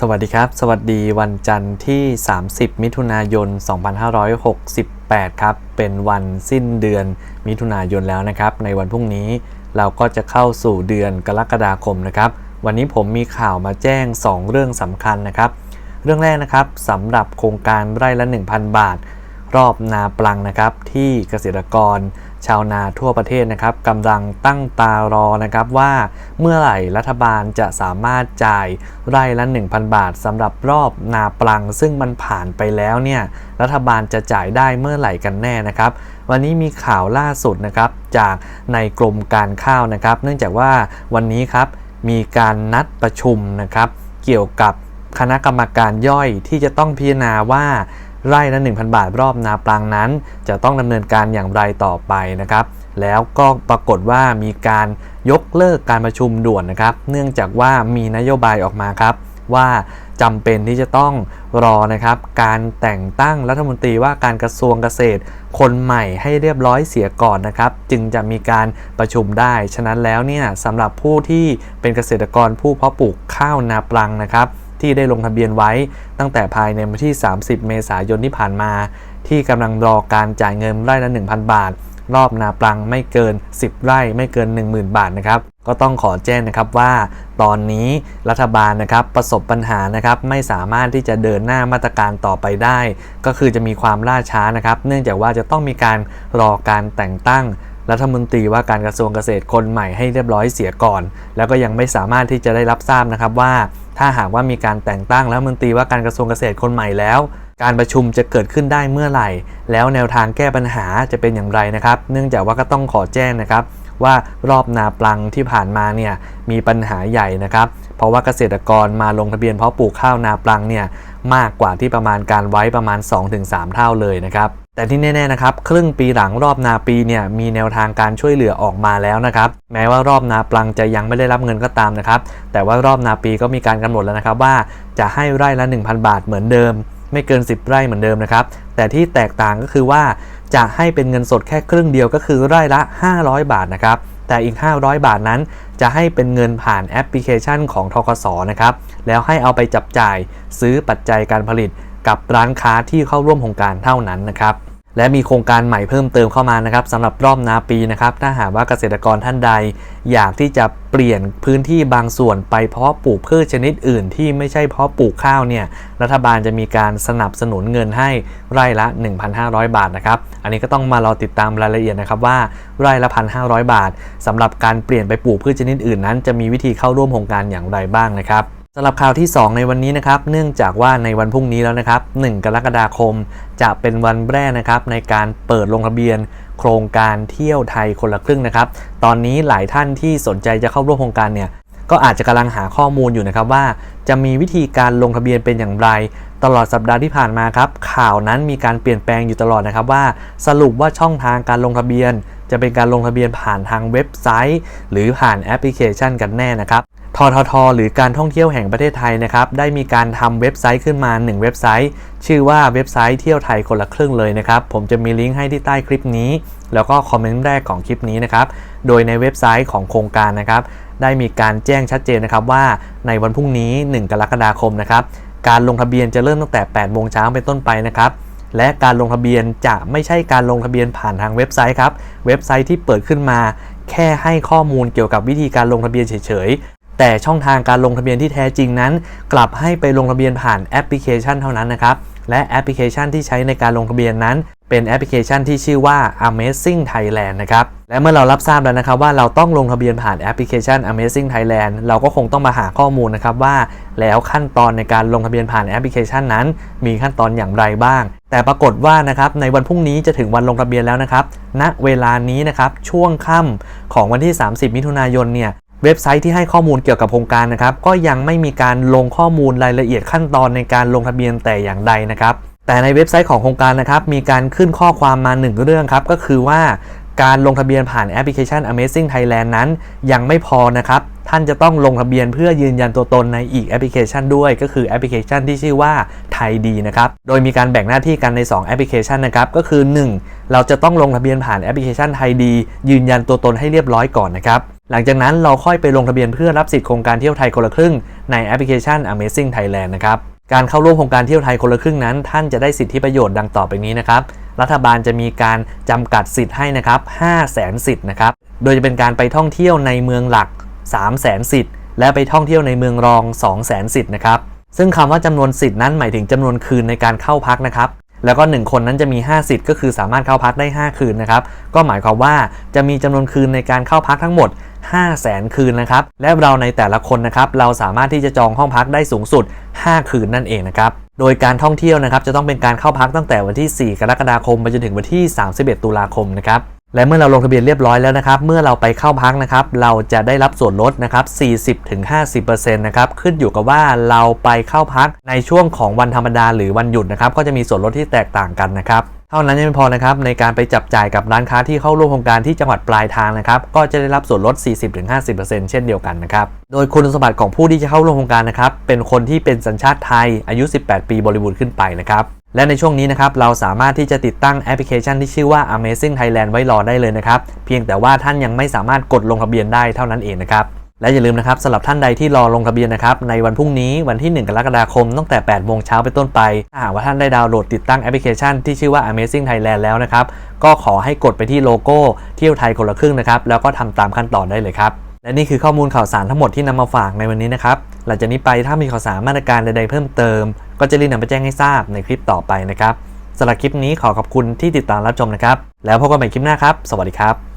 สวัสดีครับ สวัสดีวันจันทร์ที่ 30 มิถุนายน 2568 ครับ เป็นวันสิ้นเดือนมิถุนายนแล้วนะครับ ในวันพรุ่งนี้เราก็จะเข้าสู่เดือนกรกฎาคมนะครับ วันนี้ผมมีข่าวมาแจ้ง 2 เรื่องสำคัญนะครับ เรื่องแรกนะครับสำหรับโครงการไร่ละ 1,000 บาท รอบนาปลังนะครับ ที่เกษตรกร ชาวนาทั่วประเทศนะครับกำลังตั้งตารอนะครับว่าเมื่อไหร่รัฐบาลจะสามารถจ่ายไร่ละ 1,000 บาทสำหรับรอบนาปลัง ซึ่งมันผ่านไปแล้วเนี่ยรัฐบาลจะจ่ายได้เมื่อไหร่กันแน่นะครับ วันนี้มีข่าวล่าสุดนะครับจากในกรมการข้าวนะครับ เนื่องจากว่าวันนี้ครับมีการนัดประชุมนะครับ เกี่ยวกับคณะกรรมการย่อยที่จะต้องพิจารณาว่า ไร่ละ1,000 บาทรอบนาปลังนั้น จะต้องดำเนินการอย่างไรต่อไปนะครับ แล้วก็ปรากฏว่ามีการยกเลิกการประชุมด่วนนะครับ เนื่องจากว่ามีนโยบายออกมาครับ ว่าจำเป็นที่จะต้องรอนะครับ การแต่งตั้งรัฐมนตรีว่าการกระทรวงเกษตร คนใหม่ให้เรียบร้อยเสียก่อนนะครับ จึงจะมีการประชุมได้ ฉะนั้นแล้วเนี่ยสำหรับผู้ที่เป็นเกษตรกรผู้เพาะปลูกข้าวนาปลังนะครับ ที่ได้ลงทะเบียนไว้ ตั้งแต่ภายในวันที่ 30 เมษายนที่ผ่านมา ที่กำลังรอการจ่ายเงินไร่ละ 1,000 บาท รอบนาปลังไม่เกิน 10 ไร่ไม่เกิน 10,000 บาทนะครับก็ต้องขอแจ้งนะครับว่าตอนนี้รัฐบาลนะครับประสบปัญหานะครับไม่สามารถที่จะเดินหน้ามาตรการต่อไปได้ ก็คือจะมีความล่าช้านะครับ เนื่องจากว่าจะต้องมีการรอการแต่งตั้งรัฐมนตรีว่าการกระทรวงเกษตรคนใหม่ให้เรียบร้อยเสียก่อน แล้วก็ยังไม่สามารถที่จะได้รับทราบนะครับว่า ถ้าหากว่ามีการแต่งตั้งรัฐมนตรีว่าการกระทรวงเกษตรคนใหม่แล้ว การประชุมจะเกิดขึ้นได้เมื่อไหร่ แล้วแนวทางแก้ปัญหาจะเป็นอย่างไรนะครับ เนื่องจากว่าก็ต้องขอแจ้งนะครับ ว่ารอบนาปลังที่ผ่านมาเนี่ยมีปัญหาใหญ่นะครับ เพราะว่าเกษตรกรมาลงทะเบียนเพาะปลูกข้าวนาปลังเนี่ยมากกว่าที่ประมาณการไว้ประมาณ 2-3 เท่าเลยนะครับ แต่ที่แน่ๆนะครับครึ่งปีหลังรอบนาปีเนี่ยมีแนวทางการช่วยเหลือออกมาแล้วนะครับแม้ว่ารอบนาปลังจะยังไม่ได้รับเงินก็ตามนะครับแต่ว่ารอบนาปีก็มีการกำหนดแล้วนะครับว่าจะให้ไร่ละ 1,000 บาทเหมือนเดิม ไม่เกิน 10 ไร่เหมือนเดิมนะครับแต่ที่แตกต่างก็คือว่าจะให้เป็นเงินสดแค่ครึ่งเดียวก็คือไร่ละ 500 บาทนะครับแต่อีก 500 บาทนั้น จะให้เป็นเงินผ่านแอปพลิเคชันของทกสนะครับแล้วให้เอาไปจับจ่ายซื้อปัจจัยการผลิตกับร้านค้าที่เข้าร่วมโครงการเท่านั้นนะครับ และมีโครงการใหม่เพิ่มเติมเข้ามานะครับสำหรับรอบนาปีนะครับ ถ้าหากว่าเกษตรกรท่านใด อยากที่จะเปลี่ยนพื้นที่บางส่วนไปเพาะปลูกพืชชนิดอื่น ที่ไม่ใช่เพาะปลูกข้าวเนี่ยรัฐบาลจะมีการสนับสนุนเงินให้ไร่ละ 1,500 บาทนะครับ อันนี้ก็ต้องมารอติดตามรายละเอียดนะครับว่าไร่ละ 1,500 บาทสำหรับการเปลี่ยนไปปลูกพืชชนิดอื่นนั้น จะมีวิธีเข้าร่วมโครงการอย่างไรบ้างนะครับ สำหรับข่าวที่ 2 ในวันนี้นะครับ เนื่องจากว่าในวันพรุ่งนี้แล้วนะครับ 1 กรกฎาคมจะเป็นวันแรกนะครับ ในการเปิดลงทะเบียน โครงการเที่ยวไทยคนละครึ่งนะครับ ตอนนี้หลายท่านที่สนใจจะเข้าร่วมโครงการเนี่ยก็อาจจะกำลังหาข้อมูลอยู่นะครับว่า จะมีวิธีการลงทะเบียนเป็นอย่างไร ตลอดสัปดาห์ที่ผ่านมาครับ ข่าวนั้นมีการเปลี่ยนแปลงอยู่ตลอดนะครับว่า สรุปว่าช่องทางการลงทะเบียน จะเป็นการลงทะเบียนผ่านทางเว็บไซต์ หรือผ่านแอปพลิเคชันกันแน่นะครับ ททท หรือการท่องเที่ยวแห่งประเทศไทยนะครับได้มีการทำเว็บไซต์ขึ้นมา 1 เว็บไซต์ ชื่อว่าเว็บไซต์เที่ยวไทยคนละครึ่งเลยนะครับ ผมจะมีลิงก์ให้ที่ใต้คลิปนี้ แล้วก็คอมเมนต์แรกของคลิปนี้นะครับ โดยในเว็บไซต์ของโครงการนะครับ ได้มีการแจ้งชัดเจนนะครับว่าในวันพรุ่งนี้ 1 กรกฎาคมนะครับการลงทะเบียนจะเริ่มตั้งแต่8โมงเช้าเป็นต้นไปนะครับและการลงทะเบียนจะไม่ใช่การลงทะเบียนผ่านทางเว็บไซต์ครับเว็บไซต์ที่เปิดขึ้นมา แค่ให้ข้อมูลเกี่ยวกับวิธีการลงทะเบียนเฉย แต่ช่องทางการลงทะเบียนที่แท้จริงนั้น กลับให้ไปลงทะเบียนผ่านแอปพลิเคชันเท่านั้นนะครับและแอปพลิเคชันที่ใช้ในการลงทะเบียนนั้น เป็นแอปพลิเคชันที่ชื่อว่า Amazing Thailand นะครับและเมื่อเรารับทราบแล้วนะครับว่าเราต้องลงทะเบียนผ่านแอปพลิเคชัน Amazing Thailand เราก็คงต้องมาหาข้อมูลนะครับว่า แล้วขั้นตอนในการลงทะเบียนผ่านแอปพลิเคชันนั้น มีขั้นตอนอย่างไรบ้าง แต่ปรากฏว่านะครับในวันพรุ่งนี้จะถึงวันลงทะเบียนแล้วนะครับณเวลานี้นะครับช่วงค่ำของวันที่ 30 มิถุนายนเนี่ย เว็บไซต์ที่ให้ข้อมูลเกี่ยวกับโครงการนะครับ ก็ยังไม่มีการลงข้อมูลรายละเอียดขั้นตอนในการลงทะเบียนแต่อย่างใดนะครับ แต่ในเว็บไซต์ของโครงการนะครับ มีการขึ้นข้อความมาหนึ่งเรื่องครับ ก็คือว่าการลงทะเบียนผ่านแอปพลิเคชัน Amazing Thailand นั้น ยังไม่พอนะครับ ท่านจะต้องลงทะเบียนเพื่อยืนยันตัวตนในอีกแอปพลิเคชันด้วย ก็คือแอปพลิเคชันที่ชื่อว่าไทยดีนะครับ โดยมีการแบ่งหน้าที่กันใน 2 แอปพลิเคชันนะครับ ก็คือ 1 เราจะต้องลงทะเบียนผ่านแอปพลิเคชันไทยดียืนยันตัวตนให้เรียบร้อยก่อนนะครับ หลังจากนั้นเราค่อยไปลงทะเบียนเพื่อรับสิทธิโครงการเที่ยวไทยคนละครึ่งในแอปพลิเคชัน Amazing Thailand นะครับการเข้าร่วมโครงการเที่ยวไทยคนละครึ่งนั้น ท่านจะได้สิทธิประโยชน์ดังต่อไปนี้นะครับ รัฐบาลจะมีการจำกัดสิทธิ์ให้นะครับ 5 0 0แสนสิทธิ์นะครับ โดยจะเป็นการไปท่องเที่ยวในเมืองหลัก 3 0 0แสนสิทธิ์ และไปท่องเที่ยวในเมืองรอง 2 0 0แสนสิทธิ์นะครับ ซึ่งคำว่าจำนวนสิทธิ์นั้นหมายถึงจำนวนคืนในการเข้าพักนะครับ แล้วก็ 1 คนนั้นจะมี 5 สิทธิ์ก็คือสามารถเข้าพักได้ 5 คืนนะครับ ก็หมายความว่าจะมีจำนวนคืนในการเข้าพักทั้งหมด 5 0 0แสนคืนนะครับ และเราในแต่ละคนนะครับ เราสามารถที่จะจองห้องพักได้สูงสุด 5 คืนนั่นเองนะครับ โดยการท่องเที่ยวนะครับ จะต้องเป็นการเข้าพักตั้งแต่วันที่ 4 กรกฎาคมไปจนถึงวันที่ 31 ตุลาคมนะครับและเมื่อเราลงทะเบียนเรียบร้อยแล้วนะครับ เมื่อเราไปเข้าพักนะครับ เราจะได้รับส่วนลดนะครับ 40-50%นะครับ ขึ้นอยู่กับว่าเราไปเข้าพักในช่วงของวันธรรมดาหรือวันหยุดนะครับ ก็จะมีส่วนลดที่แตกต่างกันนะครับ เท่านั้นยังไม่พอนะครับในการไปจับจ่ายกับร้านค้าที่เข้าร่วมโครงการที่จังหวัดปลายทางนะครับก็จะได้รับส่วนลด 40-50%เช่นเดียวกันนะครับโดยคุณสมบัติของผู้ที่จะเข้าร่วมโครงการนะครับเป็นคนที่เป็นสัญชาติไทยอายุ 18 ปีบริบูรณ์ขึ้นไปนะครับและในช่วงนี้นะครับเราสามารถที่จะติดตั้งแอปพลิเคชันที่ชื่อว่า Amazing Thailand ไว้รอได้เลยนะครับเพียงแต่ว่าท่านยังไม่สามารถกดลงทะเบียนได้เท่านั้นเองนะครับ และอย่าลืมนะครับสำหรับท่านใดที่รอลงทะเบียนนะครับในวันพรุ่งนี้วันที่ 1 กรกฎาคมตั้งแต่ 8 โมงเช้าไปนต้นไป ถ้าหากว่าท่านได้ดาวน์โหลดติดตั้งแอปพลิเคชันที่ชื่อว่า Amazing Thailand แล้วนะครับ ก็ขอให้กดไปที่โลโก้เที่ยวไทยคนละครึ่งนะครับ แล้วก็ทำตามขั้นตอนได้เลยครับ และนี่คือข้อมูลข่าวสารทั้งหมดที่นำมาฝากในวันนี้นะครับหลังจากนี้ไปถ้ามีข่าวสารมาตรการใดๆเพิ่มเติม ก็จะรีบนำไปแจ้งให้ทราบในคลิปต่อไปนะครับสำหรับคลิปนี้ขอขอบคุณที่ติดตามรับชมนะครับแล้วพบกันใหม่คลิปหน้าครับ สวัสดีครับ